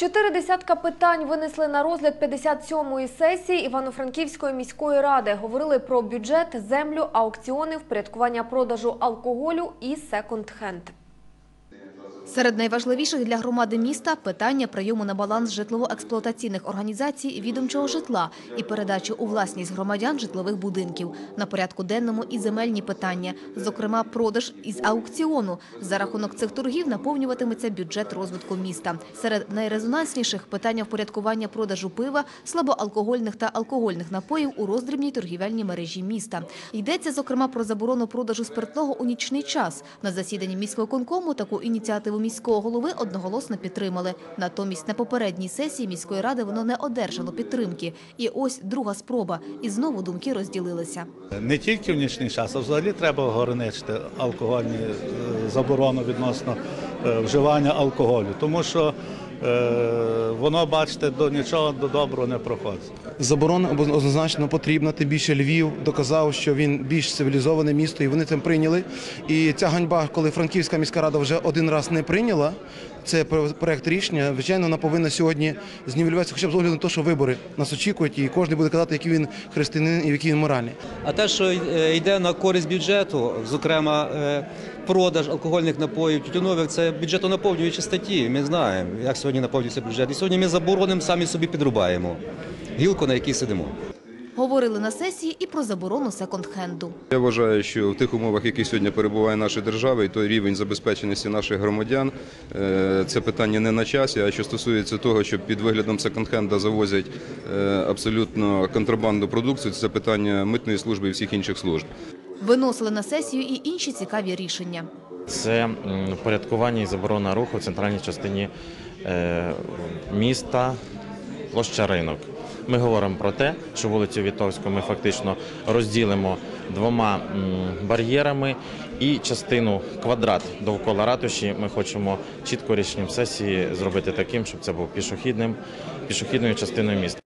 Чотири десятка питань винесли на розгляд 57-ї сесії Івано-Франківської міської ради. Говорили про бюджет, землю, аукціони, впорядкування продажу алкоголю і секонд-хенд. Серед найважливіших для громади міста – питання прийому на баланс житлово-експлуатаційних організацій відомчого житла і передачі у власність громадян житлових будинків. На порядку денному і земельні питання, зокрема продаж із аукціону. За рахунок цих торгів наповнюватиметься бюджет розвитку міста. Серед найрезонансніших – питання впорядкування продажу пива, слабоалкогольних та алкогольних напоїв у роздрібній торгівельній мережі міста. Йдеться, зокрема, про заборону продажу спиртного у нічний час. На засіданні міськвиконкому таку ініціативу міського голови одноголосно підтримали. Натомість на попередній сесії міської ради воно не одержало підтримки. І ось друга спроба. І знову думки розділилися. Не тільки в нічний час, а взагалі треба ограничити алкогольні е, заборону відносно е, вживання алкоголю, тому що е, воно, бачите, до нічого до доброго не проходить. Заборона однозначно потрібна. Тим більше Львів доказав, що він більш цивілізоване місто, і вони цим прийняли. І ця ганьба, коли Франківська міська рада вже один раз не прийняла. Це про- проект рішення. Звичайно, вона повинна сьогодні знівелюватися, хоча б з огляду на те, що вибори нас очікують, і кожен буде казати, який він християнин і який він моральний. А те, що е, йде на користь бюджету, зокрема е, продаж алкогольних напоїв, тютюнових, це бюджетонаповнюючі статті. Ми знаємо, як сьогодні наповнюється бюджет. І сьогодні ми заборонимо, самі собі підрубаємо гілку, на якій сидимо. Говорили на сесії і про заборону секонд-хенду. Я вважаю, що в тих умовах, які сьогодні перебуває наша держава, і той рівень забезпеченості наших громадян, е, це питання не на часі. А що стосується того, що під виглядом секонд-хенда завозять е, абсолютно контрабандну продукцію, це питання митної служби і всіх інших служб. Виносили на сесію і інші цікаві рішення. Це м, впорядкування і заборона руху в центральній частині е, міста, площа ринок. Ми говоримо про те, що вулицю Вітовську ми фактично розділимо двома бар'єрами і частину квадрат довкола ратуші ми хочемо чітко рішенням сесії зробити таким, щоб це був пішохідним, пішохідною частиною міста.